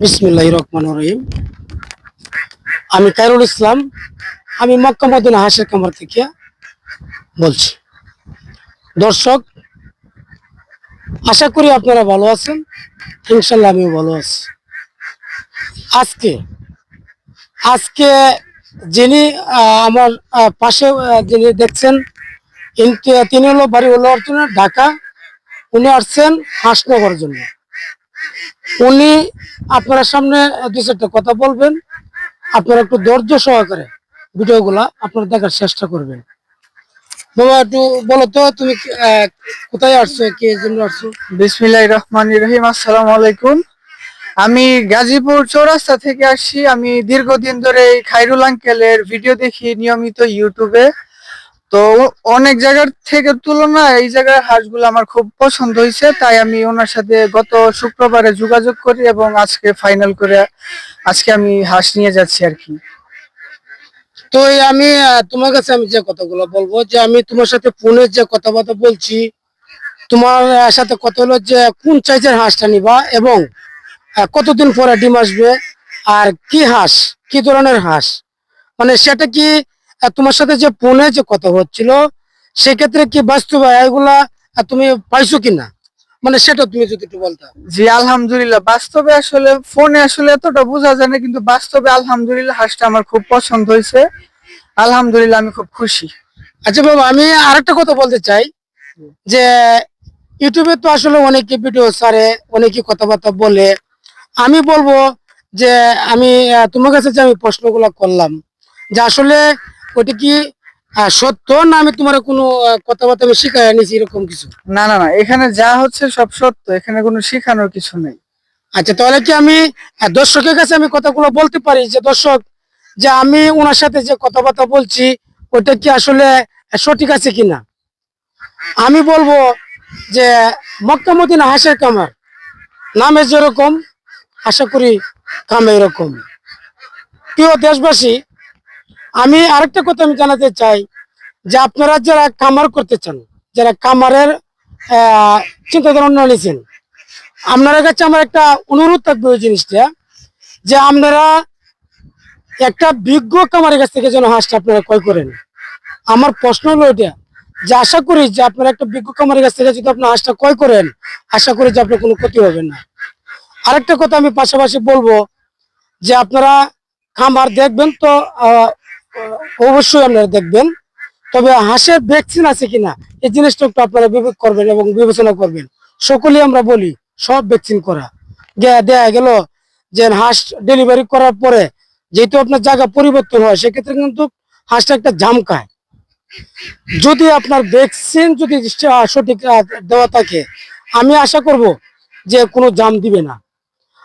বিসমিল্লাহ রহমান রহিম। আমি কাইরুল ইসলাম, আমি মক্কা মদিনা হাসের কামার থেকে বলছি। দর্শক, আশা করি আপনারা ভালো আছেন ইনশাল্লাহ আমিও ভালো আছি। আজকে আজকে যিনি আমার পাশে যিনি দেখছেন তিনি হলো বাড়ি হলো ঢাকা। উনি আসছেন হাসনগর জন্য। উনি আপনার সামনে দু চারটা কথা বলবেন। আপনারা একটু ধৈর্য সহকারে ভিডিওগুলা আপনারা দেখার চেষ্টা করবেন। বাবা, একটু বলো তো, তুমি কোথায় আসছো, কি জন্য আসছো? বিসমিল্লাহ রহমান রহিম, আসসালামু আলাইকুম। আমি গাজীপুর চৌরাস্তা থেকে আসছি। আমি দীর্ঘদিন ধরে খাইরুল আঙ্কেলের ভিডিও দেখি নিয়মিত ইউটিউবে। তো অনেক জায়গার থেকে তুলনায় এই জায়গার হাঁসগুলো আমার খুব পছন্দ হয়েছে, তাই আমি ওনার সাথে গত শুক্রবারে যোগাযোগ করি এবং আজকে ফাইনাল করে আজকে আমি হাঁস নিয়ে যাচ্ছি আর কি। তো আমি তোমার কাছে আমি যে কথাগুলো বলব, যে আমি তোমার সাথে ফোনে যে কথাবার্তা বলছি, তোমার সাথে কথা হলো যে কোন সাইজের হাঁসটা নিবা এবং কতদিন পরে ডিম আসবে আর কি হাঁস, কি ধরনের হাঁস? মানে সেটা কি তোমার সাথে যে ফোনে যে কথা হচ্ছিল সেক্ষেত্রে কি বাস্তবে এগুলা তুমি পাইছো কিনা? মানে সেটা তুমি যদি একটু বলতে। জি আলহামদুলিল্লাহ। বাস্তবে আসলে ফোনে আসলে এতটা বোঝা যায় না কিন্তু বাস্তবে আলহামদুলিল্লাহ হাঁসটা আমার খুব পছন্দ হয়েছে। আলহামদুলিল্লাহ আমি খুব খুশি। আচ্ছা বাবা আমি আরেকটা কথা বলতে চাই যে ইউটিউবে তো আসলে অনেকে ভিডিও ছাড়ে অনেকে কথাবার্তা বলে। আমি বলব যে আমি তোমার কাছে যে আমি প্রশ্নগুলো করলাম যে আসলে ওটা কি সত্য না আমি তোমার কোনো কথাবার্তা আমি শিখাই নিছি এরকম কিছু? না না না এখানে যা হচ্ছে সব সত্য এখানে কোনো শেখানোর কিছু নেই। আচ্ছা তাহলে কি আমি দর্শকের কাছে আমি কথাগুলো বলতে পারি যে দর্শক যে আমি ওনার সাথে যে কথাবার্তা বলছি ওটা কি আসলে সঠিক আছে কিনা? আমি বলব যে মক্কা মদিনা হাসের কামার নামে যেরকম আশা করি কামে এরকম। প্রিয় দেশবাসী আমি আরেকটা কথা আমি জানাতে চাই যে আপনারা যারা কামার করতে চান যারা কামারের আহ, চিন্তা ধারণা নিয়েছেন আপনাদের কাছে আমার একটা অনুরোধ থাকবে ওই জিনিসটা যে আপনারা একটা বিজ্ঞ কামারের কাছ থেকে যেন হাঁসটা আপনারা ক্রয় করেন। আমার প্রশ্ন হলো এটা যে আশা করি যে আপনারা একটা বিজ্ঞ কামারের কাছ থেকে যদি আপনার হাঁসটা ক্রয় করেন আশা করি যে আপনার কোনো ক্ষতি হবে না। আরেকটা কথা আমি পাশাপাশি বলব যে আপনারা খামার দেখবেন তো অবশ্যই আপনারা দেখবেন। তবে হাঁসের ভ্যাকসিন আছে কিনা, এই জিনিসটা একটু আপনারা করবেন এবং বিবেচনা করবেন। সকলেই আমরা বলি, সব ভ্যাকসিন করা। দেয়া গেল যে হাঁস ডেলিভারি করার পরে যেহেতু আপনার জায়গা পরিবর্তন হয়, সেক্ষেত্রে কিন্তু হাঁসটা একটা জামকায় যদি আপনার ভ্যাকসিন যদি সঠিক দেওয়া থাকে, আমি আশা করব যে কোনো জাম দিবে না।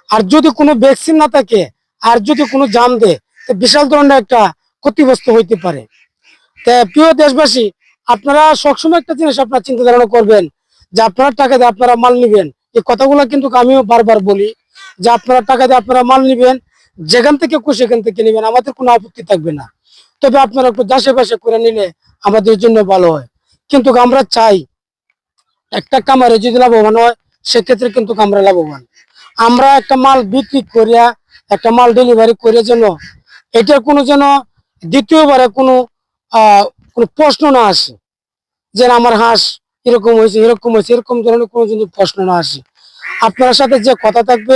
আর যদি কোনো ভ্যাকসিন না থাকে, আর যদি কোনো জাম দেয়, তো বিশাল ধরনের একটা ক্ষতিগ্রস্ত হইতে পারে। তা প্রিয় দেশবাসী, আপনারা সবসময় একটা জিনিস আপনার চিন্তা ধারণা করবেন, যে আপনারা টাকা দিয়ে আপনারা মাল নিবেন। এই কথাগুলো কিন্তু আমিও বারবার বলি, যে আপনারা টাকা দিয়ে আপনারা মাল নিবেন, যেখান থেকে খুশি সেখান থেকে নেবেন, আমাদের কোনো আপত্তি থাকবে না। তবে আপনারা একটু বাসে করে নিলে আমাদের জন্য ভালো হয়। কিন্তু আমরা চাই একটা কামারে যদি লাভবান হয়, সেক্ষেত্রে কিন্তু আমরা লাভবান। আমরা একটা মাল বিক্রি করিয়া, একটা মাল ডেলিভারি করে যেন এটার কোনো যেন দ্বিতীয়বারে কোনো কোনো প্রশ্ন না আসে যে আমার হাঁস এরকম হয়েছে এরকম হয়েছে, এরকম ধরনের কোনো যদি প্রশ্ন না আসে। আপনার সাথে যে কথা থাকবে,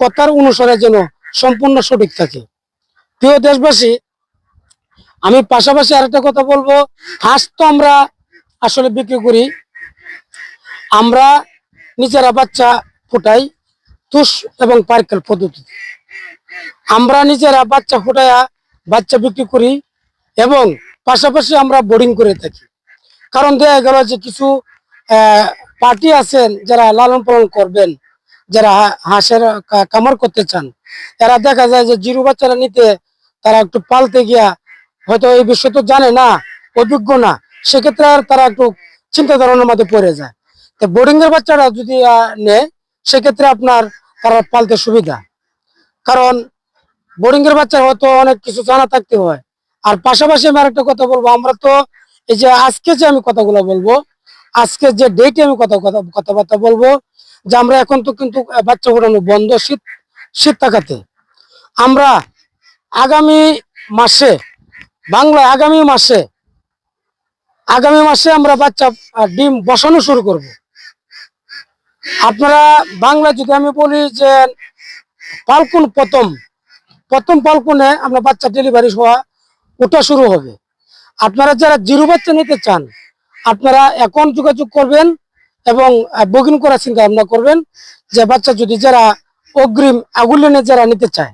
কথার অনুসারে যেন সম্পূর্ণ সঠিক থাকে। প্রিয় দেশবাসী, আমি পাশাপাশি আরেকটা কথা বলব, হাঁস তো আমরা আসলে বিক্রি করি। আমরা নিজেরা বাচ্চা ফুটাই তুষ এবং পার্কেল পদ্ধতিতে। আমরা নিজেরা বাচ্চা ফুটাইয়া বাচ্চা বিক্রি করি এবং পাশাপাশি আমরা বোর্ডিং করে থাকি। কারণ দেখা গেল যে কিছু পার্টি আছেন যারা লালন পালন করবেন, যারা হাঁসের কা- কামার করতে চান এরা দেখা যায় যে জিরো বাচ্চারা নিতে তারা একটু পালতে গিয়া হয়তো এই বিষয় তো জানে না, অভিজ্ঞ না, সেক্ষেত্রে আর তারা একটু চিন্তা ধারণার মধ্যে পড়ে যায়। তো বোর্ডিং এর বাচ্চারা যদি নেয়, সেক্ষেত্রে আপনার তারা পালতে সুবিধা। কারণ বোর্ডিং এর বাচ্চা হয়তো অনেক কিছু জানা থাকতে হয়। আর পাশাপাশি আমি আরেকটা কথা বলব, আমরা তো এই যে আজকে যে আমি কথাগুলো বলব, আজকে যে ডেটে আমি কথা কথা, কথাবার্তা বলব, যে আমরা এখন তো কিন্তু বাচ্চা ফোটানো বন্ধ শীত শীত থাকাতে। আমরা আগামী মাসে, বাংলায় আগামী মাসে আগামী মাসে আমরা বাচ্চা ডিম বসানো শুরু করব। আপনারা বাংলা যদি আমি বলি যে পালকুন প্রথম প্রথম পালকুনে আমরা বাচ্চা ডেলিভারি হওয়া ওটা শুরু হবে। আপনারা যারা জিরো বাচ্চা নিতে চান, আপনারা এখন যোগাযোগ করবেন এবং বুকিং করার চিন্তা ভাবনা করবেন যে বাচ্চা যদি যারা অগ্রিম আগুলিনে যারা নিতে চায়,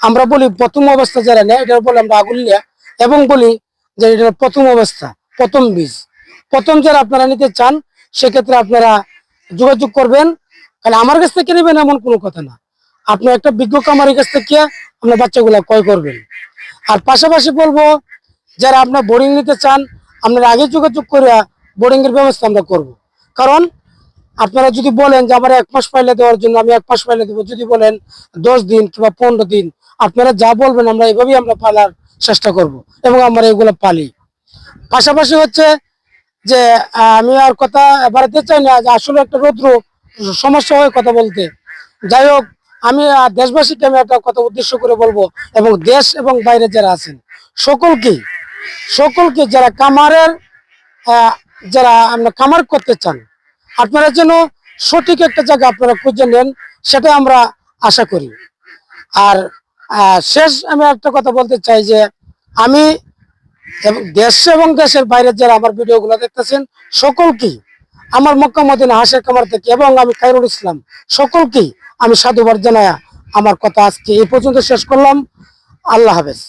আমরা বলি প্রথম অবস্থা যারা নেয় এটা বলে আমরা আগুলিয়া এবং বলি যে এটা প্রথম অবস্থা, প্রথম বীজ। প্রথম যারা আপনারা নিতে চান, সেক্ষেত্রে আপনারা যোগাযোগ করবেন। তাহলে আমার কাছ থেকে নেবেন এমন কোনো কথা না। আপনি একটা বিজ্ঞ কামারের কাছ থেকে আপনার বাচ্চাগুলা ক্রয় করবেন। আর পাশাপাশি বলব, যারা আপনার বোর্ডিং নিতে চান, আপনারা আগে যোগাযোগ করে বোর্ডিং এর ব্যবস্থা আমরা করব। কারণ আপনারা যদি বলেন যে আমার এক মাস পাইলে দেওয়ার জন্য, আমি এক মাস পাইলে দেবো, যদি বলেন দশ দিন কিংবা পনেরো দিন, আপনারা যা বলবেন আমরা এভাবেই আমরা পালার চেষ্টা করব এবং আমরা এগুলো পালি। পাশাপাশি হচ্ছে যে আমি আর কথা বাড়াতে চাই না, যে আসলে একটা রৌদ্র সমস্যা হয় কথা বলতে। যাই হোক আমি দেশবাসীকে আমি একটা কথা উদ্দেশ্য করে বলব, এবং দেশ এবং বাইরে যারা আছেন, সকলকে সকলকে যারা কামারের যারা আমরা কামার করতে চান, আপনারা যেন সঠিক একটা জায়গা আপনারা খুঁজে নেন সেটা আমরা আশা করি। আর শেষ আমি একটা কথা বলতে চাই যে, আমি দেশ এবং দেশের বাইরে যারা আমার ভিডিওগুলো দেখতেছেন সকলকেই আমার মক্কা মদিনা হাসের কামার থেকে এবং আমি খাইরুল ইসলাম সকলকেই আমি সাধুবাদ জানায়া আমার কথা আজকে এই পর্যন্ত শেষ করলাম। আল্লাহ হাফেজ।